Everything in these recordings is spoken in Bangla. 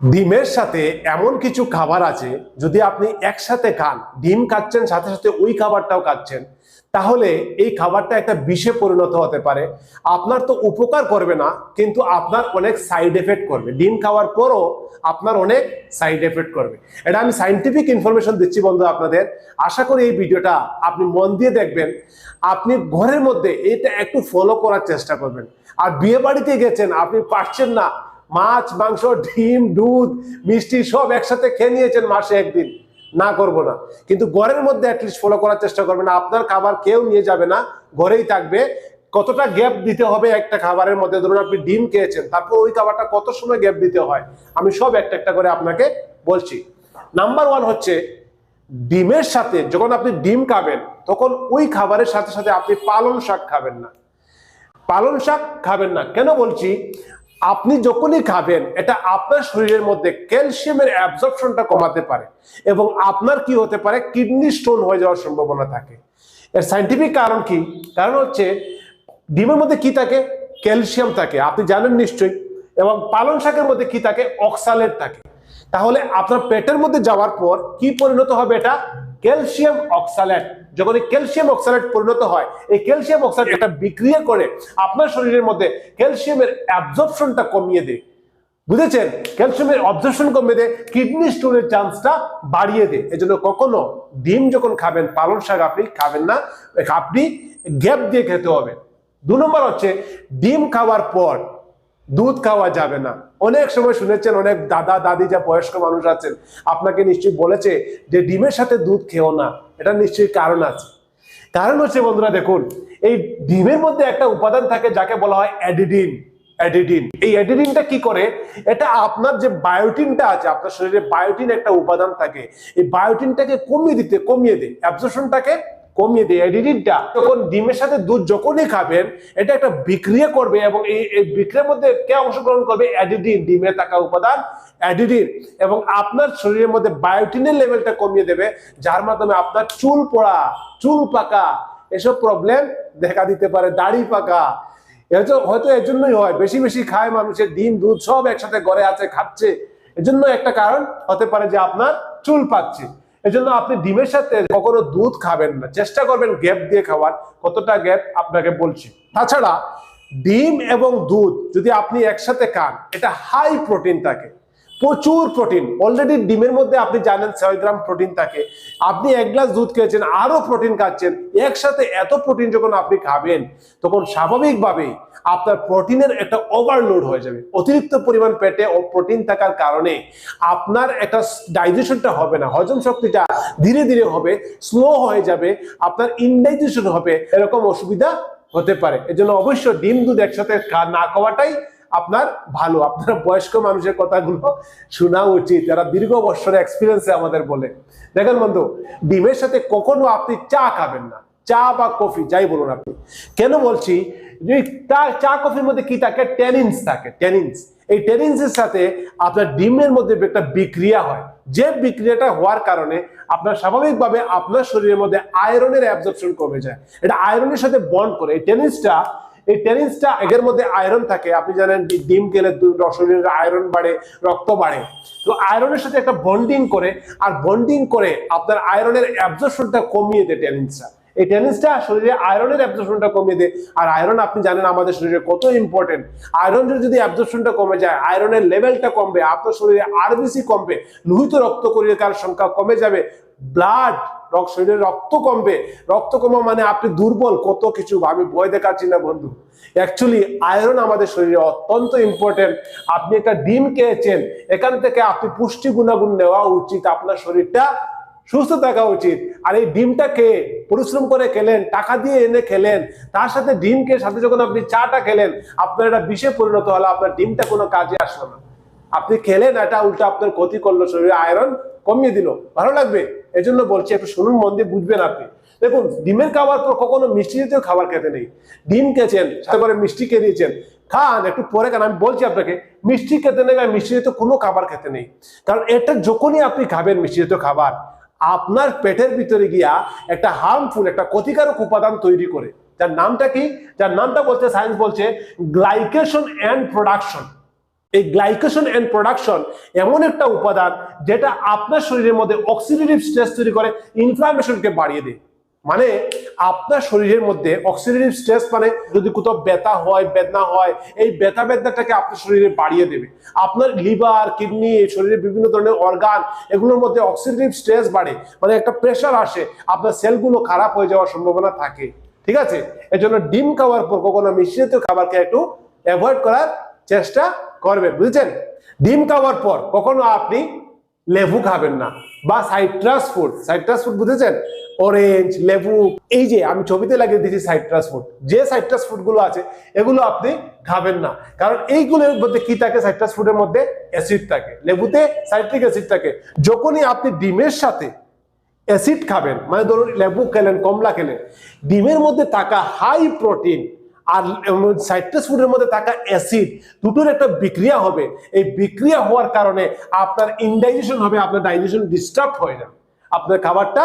ডিমের সাথে এমন কিছু খাবার আছে, যদি আপনি একসাথে খান, ডিম খাচ্ছেন, সাথে সাথে ওই খাবারটাও খাচ্ছেন, তাহলে এই খাবারটা একটা বিষে পরিণত হতে পারে। আপনার তো উপকার করবে না, কিন্তু আপনার অনেক সাইড এফেক্ট করবে। ডিম খাওয়ার পরও আপনার অনেক সাইড এফেক্ট করবে। এটা আমি সাইন্টিফিক ইনফরমেশন দিচ্ছি বন্ধু আপনাদের। আশা করি এই ভিডিওটা আপনি মন দিয়ে দেখবেন। আপনি ঘরের মধ্যে এটা একটু ফলো করার চেষ্টা করবেন। আর বিয়ে বাড়িতে গেছেন, আপনি পারছেন না মাছ, মাংস, ডিম, দুধ, মিষ্টি সব একসাথে খেয়ে নিয়েছেন মাসে একদিন। না করব না। কিন্তু ঘরের মধ্যে অ্যাটলিস্ট ফলো করার চেষ্টা করবেন আপনার খাবার কেউ নিয়ে যাবে না, ঘরেই থাকবে। কতটা গ্যাপ দিতে হবে একটা খাবারের মধ্যে? ধরুন আপনি ডিম খেয়েছেন, তারপর ওই খাবারটা কত সময় গ্যাপ দিতে হয়? আমি সব একটা একটা করে আপনাকে বলছি। নাম্বার ওয়ান হচ্ছে, ডিমের সাথে যখন আপনি ডিম খাবেন, তখন ওই খাবারের সাথে সাথে আপনি পালং শাক খাবেন না। পালং শাক খাবেন না। কেন বলছি? আপনি যখনই খাবেন, এটা আপনার শরীরের মধ্যে ক্যালসিয়ামের অ্যাবজর্পশনটা কমাতে পারে এবং আপনার কি হতে পারে? কিডনি স্টোন হয়ে যাওয়ার সম্ভাবনা থাকে। এর সাইন্টিফিক কারণ কি? কারণ হচ্ছে, ডিমের মধ্যে কি থাকে? ক্যালসিয়াম থাকে। আপনি জানেন নিশ্চয়ই। এবং পালং শাকের মধ্যে কি থাকে? অক্সালেট থাকে। তাহলে আপনার পেটের মধ্যে যাওয়ার পর কি পরিণত হবে এটা? Calcium oxalate. যখন এই ক্যালসিয়াম অক্সালেট পরিণত হয়, এই ক্যালসিয়াম অক্সালেট এটা বিক্রিয়া করে আপনার শরীরের মধ্যে ক্যালসিয়ামের অ্যাবজর্পশনটা কমিয়ে দেয়। বুঝেছেন? ক্যালসিয়ামের অবজর্পশন কমিয়ে দেয় কিডনি স্টোনের চান্সটা বাড়িয়ে দেয়। এজন্য কখনো ডিম যখন খাবেন, পালং শাক আপনি খাবেন না, আপনি গ্যাপ দিয়ে খেতে হবে। দু নম্বর হচ্ছে, ডিম খাওয়ার পর দুধ খাওয়া যাবে না। অনেক সময় শুনেছেন, অনেক দাদা দাদি যা বয়স্ক মানুষ আছেন, আপনাকে নিশ্চয়ই বলেছে যে ডিমের সাথে দুধ খেও না। এটা নিশ্চয়ই কারণ আছে। কারণ হচ্ছে বন্ধুরা, দেখুন, এই ডিমের মধ্যে একটা উপাদান থাকে যাকে বলা হয় অ্যাডিডিন অ্যাডিডিন। এই অ্যাডিডিনটা কি করে? এটা আপনার যে বায়োটিনটা আছে, আপনার শরীরে বায়োটিন একটা উপাদান থাকে। এই বায়োটিনটাকে কমিয়ে দিতে, কমিয়ে দেয়, অ্যাবজর্পশনটাকে কমিয়ে দেয় অ্যাডিডিনটা তখন ডিমের সাথে দুধ যখনই খাবেন, এটা একটা বিক্রিয়া করবে এবং এই এই বিক্রিয়ার মধ্যে কে অংশগ্রহণ করবে? অ্যাডিডিন ডিমে থাকা উপাদান অ্যাডিডিন এবং আপনার শরীরের মধ্যে বায়োটিনের লেভেলটা কমিয়ে দেবে, যার মাধ্যমে আপনার চুল পড়া, চুল পাকা, এসব প্রবলেম দেখা দিতে পারে, দাড়ি পাকা। হয়তো এর জন্যই হয়, বেশি বেশি খায় মানুষের ডিম, দুধ সব একসাথে ঘরে আছে, খাচ্ছে। এজন্য একটা কারণ হতে পারে যে আপনার চুল পাচ্ছে এজন্য আপনি ডিমের সাথে কখনো দুধ খাবেন না। চেষ্টা করবেন গ্যাপ দিয়ে খাওয়ার। কতটা গ্যাপ? আপনাকে বলছি। তাছাড়া ডিম এবং দুধ যদি আপনি একসাথে খান, এটা হাই প্রোটিন থাকে। প্রচুর প্রোটিন। অলরেডি ডিমের মধ্যে আপনি জানেন ছয় গ্রাম প্রোটিন থাকে। আপনি এক গ্লাস দুধ খেয়েছেন আরও প্রোটিন খাচ্ছেন, একসাথে এত প্রোটিন যখন আপনি খাবেন, তখন স্বাভাবিকভাবেই আপনার প্রোটিনের একটা ওভারলোড হয়ে যাবে। অতিরিক্ত পরিমাণ পেটে ও প্রোটিন থাকার কারণে আপনার একটা ডাইজেশনটা হবে না, হজম শক্তিটা ধীরে ধীরে হবে স্লো হয়ে যাবে, আপনার ইনডাইজেশন হবে, এরকম অসুবিধা হতে পারে। এজন্য অবশ্যই ডিম দুধ একসাথে না খাওয়াটাই আপনার ভালো, আপনার বয়স্ক মানুষের কথাগুলো শোনা উচিত। যারা দীর্ঘ বছরের এক্সপিরিয়েন্সে আমাদের বলে। দেখেন বন্ধু, ডিমের সাথে কখনো আপনি চা খাবেন না। চা বা কফি, যাই বলুন আপনি। কেন বলছি? যে চা, কফির মধ্যে কি থাকে? ট্যানিনস থাকে ট্যানিনস এই ট্যানিনসের সাথে আপনার ডিমের মধ্যে একটা বিক্রিয়া হয়। যে বিক্রিয়াটা হওয়ার কারণে আপনার স্বাভাবিকভাবে আপনার শরীরের মধ্যে আয়রনের অ্যাবজর্পশন কমে যায়। এটা আয়রনের সাথে বন্ড করে। এই টেনিসটা এই টেনিসটা এগের মধ্যে আয়রন থাকে। আপনি জানেন ডিম খেলে শরীরের আয়রন বাড়ে, রক্ত বাড়ে। তো আয়রনের সাথে একটা বন্ডিং করে, আর বন্ডিং করে আপনার আয়রনের অ্যাবজর্পশনটা কমিয়ে দেয় টেনিসটা। এই টেনিসটা শরীরে আয়রনের অ্যাবজর্পশনটা কমিয়ে দেয়। আর আয়রন আপনি জানেন আমাদের শরীরে কত ইম্পর্টেন্ট আয়রনের যদি অ্যাবজর্পশনটা কমে যায় আয়রনের লেভেলটা কমবে, আপনার শরীরে আরবিসি কমবে, লোহিত রক্ত করিকার সংখ্যা কমে যাবে ব্লাড শরীরে রক্ত কমবে। রক্ত কমা মানে আপনি দুর্বল, কত কিছু আমি ভয় দেখাচ্ছি না বন্ধু। অ্যাকচুয়ালি আয়রন আমাদের শরীরে অত্যন্ত ইম্পর্টেন্ট আপনি একটা ডিম খেয়েছেন, এখান থেকে আপনি পুষ্টি গুণাগুণ নেওয়া উচিত, আপনার শরীরটা সুস্থ থাকা উচিত। আর এই ডিমটা খেয়ে, পরিশ্রম করে খেলেন, টাকা দিয়ে এনে খেলেন, তার সাথে ডিম খেয়ে সাথে যখন আপনি চাটা খেলেন, আপনার এটা বিষে পরিণত হলো, আপনার ডিমটা কোনো কাজে আসলো না। আপনি খেলেন, এটা উল্টো আপনার ক্ষতি করল, শরীরে আয়রন কমিয়ে দিল। ভালো লাগবে? এই জন্য বলছি, একটু শুনুন, মন দিয়ে বুঝবেন আপনি। দেখুন, ডিমের খাওয়ার পর কখনো মিষ্টি জাতীয় খাবার খেতে নেই। ডিম খেয়েছেন করে মিষ্টি খেয়ে দিয়েছেন খান, একটু পরে খান, আমি বলছি আপনাকে, মিষ্টি খেতে নেই আর মিষ্টি জাতীয় কোনো খাবার খেতে নেই। কারণ এটা যখনই আপনি খাবেন মিষ্টি জাতীয় খাবার, আপনার পেটের ভিতরে গিয়া একটা হার্মফুল একটা ক্ষতিকারক উপাদান তৈরি করে। যার নামটা কি? যার নামটা বলছে সায়েন্স বলছে গ্লাইকেশন অ্যান্ড প্রোডাকশন এই গ্লাইকেশন এন্ড প্রোডাকশন এমন একটা উপাদান যেটা আপনার শরীরের মধ্যে অক্সিডেটিভ স্ট্রেস তৈরি করে ইনফ্লামেশনকে বাড়িয়ে দেয়। মানে আপনার শরীরের মধ্যে অক্সিডেটিভ স্ট্রেস মানে যদি কোথাও ব্যথা হয়, বেদনা হয়, এই ব্যথা বেদনাটাকে আপনার শরীরে বাড়িয়ে দেবে। আপনার লিভার কিডনি শরীরের বিভিন্ন ধরনের অর্গান এগুলোর মধ্যে অক্সিডেটিভ স্ট্রেস বাড়ে। মানে একটা প্রেশার আসে, আপনার সেলগুলো খারাপ হয়ে যাওয়ার সম্ভাবনা থাকে। ঠিক আছে? এজন্য ডিম খাওয়ার পর কখনো মিশ্রিত খাবারকে একটু অ্যাভয়েড করার চেষ্টা করবেন, বুঝেছেন? ডিম খাওয়ার পর কখনো আপনি লেবু খাবেন না বা সাইট্রাস ফুড সাইট্রাস ফুড বুঝেছেন? অরেঞ্জ, লেবু, এই যে আমি ছবিতে লাগিয়ে দিয়েছি সাইট্রাস ফুড, যে সাইট্রাস ফুডগুলো আছে, এগুলো আপনি খাবেন না। কারণ এইগুলোর মধ্যে কি থাকে? সাইট্রাস ফুডের মধ্যে অ্যাসিড থাকে। লেবুতে সাইট্রিক অ্যাসিড থাকে। যখনই আপনি ডিমের সাথে অ্যাসিড খাবেন মানে ধরুন লেবু খেলেন, কমলা খেলেন, ডিমের মধ্যে থাকা হাই প্রোটিন আর সাইট্রাস ফুডের মধ্যে থাকা অ্যাসিড দুটোর একটা বিক্রিয়া হবে। এই বিক্রিয়া হওয়ার কারণে আপনার ইনডাইজেশন হবে, আপনার ডাইজেশন ডিস্টার্ব হয় না। আপনার খাবারটা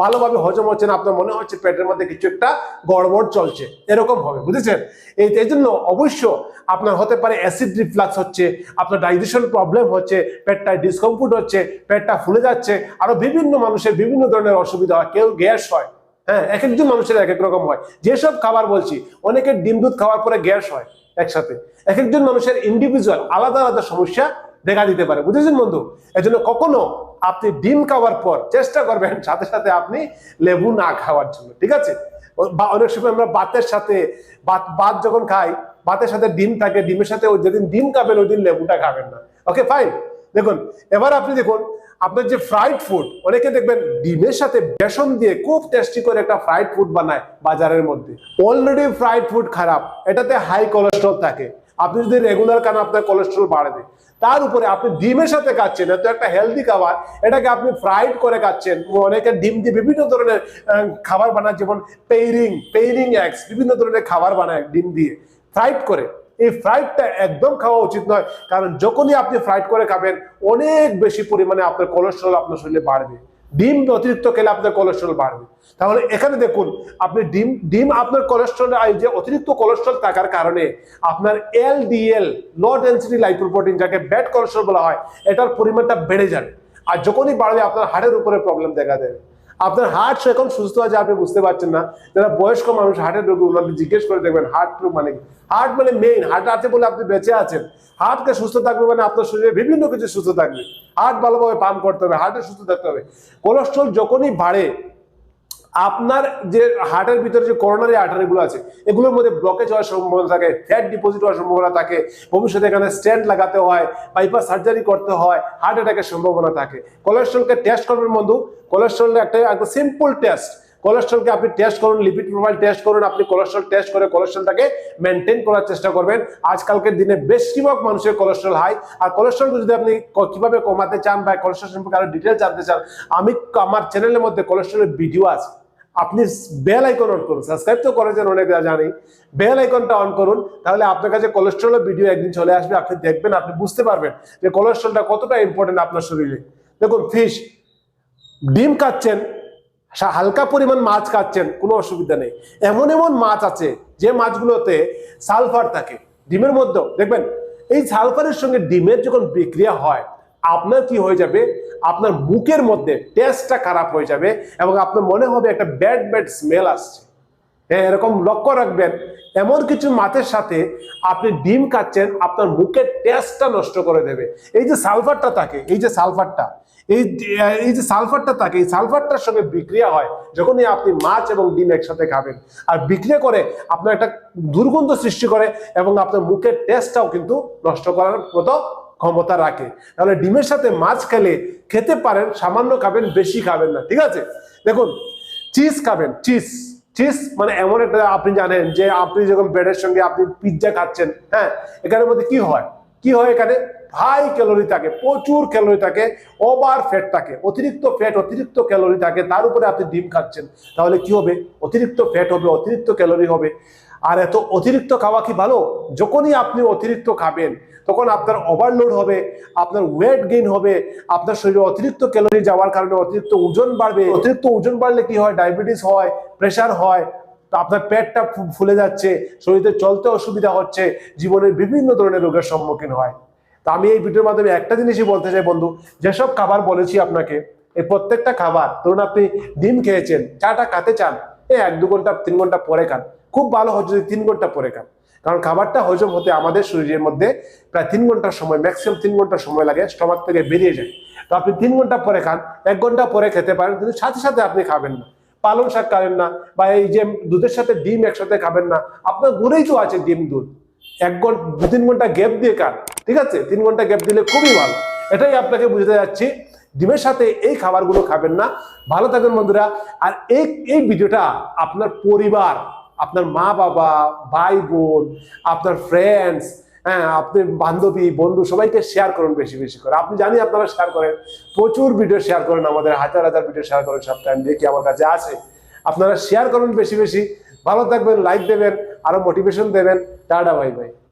ভালোভাবে হজম হচ্ছে না, আপনার মনে হচ্ছে পেটের মধ্যে কিছু একটা গড়বড় চলছে। এরকম হবে, বুঝেছেন? এই জন্য অবশ্য আপনার হতে পারে অ্যাসিড রিফ্লাক্স হচ্ছে, আপনার ডাইজেশন প্রবলেম হচ্ছে, পেটটা ডিসকমফোর্ট হচ্ছে, পেটটা ফুলে যাচ্ছে, আরও বিভিন্ন মানুষের বিভিন্ন ধরনের অসুবিধা হয়, কেউ গ্যাস হয়। হ্যাঁ এক একজন মানুষের এক এক রকম হয়। যেসব খাবার বলছি, অনেকের ডিম দুধ খাওয়ার পরে গ্যাস হয় একসাথে। এক একজন মানুষের ইন্ডিভিজুয়াল আলাদা আলাদা সমস্যা দেখা দিতে পারে। বুঝেছেন বন্ধু? এজন্য কখনো আপনি ডিম খাওয়ার পর চেষ্টা করবেন সাথে সাথে আপনি লেবু না খাওয়ার জন্য, ঠিক আছে? বা অনেক সময় আমরা বাতের সাথে, বাত ভাত যখন খাই ভাতের সাথে ডিম থাকে, ডিমের সাথে যেদিন ডিম খাবেন, ওই দিন লেবুটা খাবেন না। ওকে ফাইন দেখুন, এবার আপনি দেখুন আপনার যে ফ্রাইড ফুড অনেকে দেখবেন ডিমের সাথে বেসন দিয়ে খুব টেস্টি করে একটা ফ্রাইড ফুড বানায় বাজারের মধ্যে। অলরেডি ফ্রাইড ফুড খারাপ, এটাতে হাই কোলেস্ট্রল থাকে। আপনি যদি রেগুলার খান, আপনার কোলেস্ট্রল বাড়বে। তার উপরে আপনি ডিমের সাথে খাচ্ছেন, এত একটা হেলদি খাবার, এটাকে আপনি ফ্রাইড করে খাচ্ছেন। অনেকে ডিম দিয়ে বিভিন্ন ধরনের খাবার বানায়, যেমন পেইরিং পেইরিং এগস বিভিন্ন ধরনের খাবার বানায় ডিম দিয়ে। ফ্রাইড করে। এই ফ্রাইডটা একদম খাওয়া উচিত নয়। কারণ যখনই আপনি ফ্রাইড করে খাবেন, অনেক বেশি পরিমাণে আপনার কোলেস্ট্রল আপনার শরীরে বাড়বে। ডিম অতিরিক্ত খেলে আপনার কোলেস্ট্রল বাড়বে। তাহলে এখানে দেখুন, আপনি ডিম ডিম আপনার কোলেস্ট্রল যে অতিরিক্ত কোলেস্ট্রল থাকার কারণে আপনার এলডিএল লো ডেন্সিটি লাইপোপ্রোটিন যাকে ব্যাড কোলেস্ট্রল বলা হয়, এটার পরিমাণটা বেড়ে যাবে। আর যখনই বাড়বে, আপনার হার্টের উপরে প্রবলেম দেখা দেবে। আপনার হার্ট সেরকম সুস্থ আছে, আপনি বুঝতে পারছেন না। যারা বয়স্ক মানুষ হার্টের রোগী, ওনাদের জিজ্ঞেস করে দেখবেন হার্ট রোগ মানে হার্ট মানে মেইন হার্ট আছে বলে আপনি বেঁচে আছেন। হার্টকে সুস্থ থাকবে মানে আপনার শরীরে বিভিন্ন কিছু সুস্থ থাকবে। হার্ট ভালোভাবে পাম্প করতে হবে হার্টে সুস্থ থাকতে হবে। কোলেস্ট্রল যখনই বাড়ে আপনার যে হার্টের ভিতরে যে করোনারি আর্টারিগুলো আছে, এগুলোর মধ্যে ব্লকেজ হওয়ার সম্ভাবনা থাকে ফ্যাট ডিপোজিট হওয়ার সম্ভাবনা থাকে, ভবিষ্যতে এখানে স্ট্যান্ড লাগাতে হয় বাইপাস সার্জারি করতে হয় হার্ট অ্যাটাকের সম্ভাবনা থাকে। কোলেস্ট্রলকে টেস্ট করবেন বন্ধু কোলেস্ট্রলের একটা একদম সিম্পল টেস্ট কোলেস্ট্রলকে আপনি টেস্ট করুন লিপিড প্রোফাইল টেস্ট করুন, আপনি কোলেস্ট্রল টেস্ট করে কোলেস্ট্রলটাকে মেনটেন করার চেষ্টা করবেন। আজকালকের দিনে বেশিরভাগ মানুষের কোলেস্ট্রল হাই আর কোলেস্ট্রল যদি আপনি কীভাবে কমাতে চান বা কোলেস্ট্রল সম্পর্কে আরও ডিটেল জানতে চান, আমি আমার চ্যানেলের মধ্যে কোলেস্ট্রলের ভিডিও আছে। আপনি বেল আইকন অন করুন সাবস্ক্রাইব তো করেছেন অনেকরা জানি। বেল আইকনটা অন করুন, তাহলে আপনার কাছে কোলেস্ট্রলের ভিডিও একদিন চলে আসবে, আপনি দেখবেন, আপনি বুঝতে পারবেন যে কোলেস্ট্রলটা কতটা ইম্পর্টেন্ট আপনার শরীরে। দেখুন ফিশ ডিম খাচ্ছেন সা- হালকা পরিমাণ মাছ খাচ্ছেন, কোনো অসুবিধা নেই। এমন এমন মাছ আছে, যে মাছগুলোতে সালফার থাকে, ডিমের মধ্যেও। দেখবেন, এই সালফারের সঙ্গে ডিমের যখন বিক্রিয়া হয়, আপনার কি হয়ে যাবে? আপনার মুখের মধ্যে টেস্টটা খারাপ হয়ে যাবে এবং আপনার মনে হবে একটা ব্যাড ব্যাড স্মেল আসছে। হ্যাঁ এরকম লক্ষ্য রাখবেন। এমন কিছু মাছের সাথে আপনি ডিম খাচ্ছেন, আপনার মুখের টেস্টটা নষ্ট করে দেবে। এই যে সালফারটা থাকে, এই যে সালফারটা এই এই যে সালফারটা থাকে, এই সালফারটার সঙ্গে বিক্রিয়া হয় যখনই আপনি মাছ এবং ডিম একসাথে খাবেন। আর বিক্রিয়া করে আপনার একটা দুর্গন্ধ সৃষ্টি করে এবং আপনার মুখের টেস্টটাও কিন্তু নষ্ট করার মতো ক্ষমতা রাখে। তাহলে ডিমের সাথে মাছ খেলে খেতে পারেন, সামান্য খাবেন, বেশি খাবেন না, ঠিক আছে? দেখুন চিজ খাবেন চিজ চিজ মানে এমন একটা আপনি জানেন যে আপনি যখন ব্রেডের সঙ্গে আপনি পিৎজা খাচ্ছেন হ্যাঁ এখানের মধ্যে কি হয়? কি হয় এখানে? হাই ক্যালোরি থাকে, প্রচুর ক্যালোরি থাকে, ওভার ফ্যাট থাকে, অতিরিক্ত ফ্যাট, অতিরিক্ত ক্যালোরি থাকে, তার উপরে আপনি ডিম খাচ্ছেন, তাহলে কি হবে? অতিরিক্ত ফ্যাট হবে, অতিরিক্ত ক্যালোরি হবে। আর এত অতিরিক্ত খাওয়া কি ভালো? যখনই আপনি অতিরিক্ত খাবেন, তখন আপনার ওভারলোড হবে, আপনার ওয়েট গেইন হবে, আপনার শরীরে অতিরিক্ত ক্যালোরি যাওয়ার কারণে অতিরিক্ত ওজন বাড়বে, অতিরিক্ত ওজন বাড়লে কি হয়? ডায়াবেটিস হয় প্রেশার হয়, তো আপনার পেটটা ফুলে যাচ্ছে, শরীরে চলতে অসুবিধা হচ্ছে, জীবনের বিভিন্ন ধরনের রোগের সম্মুখীন হয়। তো আমি এই ভিডিওর মাধ্যমে একটা জিনিসই বলতে চাই, বন্ধু। যেসব খাবার বলেছি আপনাকে, এই প্রত্যেকটা খাবার, ধরুন আপনি ডিম খেয়েছেন, চাটা খাতে চান এই এক দু ঘণ্টা, তিন ঘণ্টা পরে খান। খুব ভালো হচ্ছে যদি তিন ঘণ্টা পরে খান। কারণ খাবারটা হজম হতে আমাদের শরীরের মধ্যে প্রায় তিন ঘণ্টার সময়, ম্যাক্সিমাম তিন ঘণ্টা সময় লাগে, স্টমাক থেকে বেরিয়ে যায়। তো আপনি তিন ঘণ্টা পরে খান, এক ঘণ্টা পরে খেতে পারেন, কিন্তু সাথে সাথে আপনি খাবেন না। পালং শাক খাবেন না, বা এই যে দুধের সাথে ডিম একসাথে খাবেন না, আপনার ঘুরেই তো আছে ডিম, দুধ। এক ঘণ্টা, দু তিন ঘণ্টা গ্যাপ দিয়ে খান ঠিক আছে? তিন ঘণ্টা গ্যাপ দিলে খুবই ভালো। এটাই আপনাকে বুঝতে যাচ্ছি। ডিমের সাথে এই খাবারগুলো খাবেন না। ভালো থাকবেন বন্ধুরা। আর এই এই ভিডিওটা আপনার পরিবার, আপনার মা বাবা ভাই বোন আপনার ফ্রেন্ডস হ্যাঁ আপনি বান্ধবী, বন্ধু, সবাইকে শেয়ার করুন বেশি বেশি করে। আপনি জানি আপনারা শেয়ার করেন। প্রচুর ভিডিও শেয়ার করেন আমাদের, হাজার হাজার ভিডিও শেয়ার করেন সপ্তাহে আমি দেখি আমার কাছে আছে। আপনারা শেয়ার করুন বেশি বেশি। ভালো থাকবেন লাইক দেবেন আরও মোটিভেশন দেবেন। Tata bye bye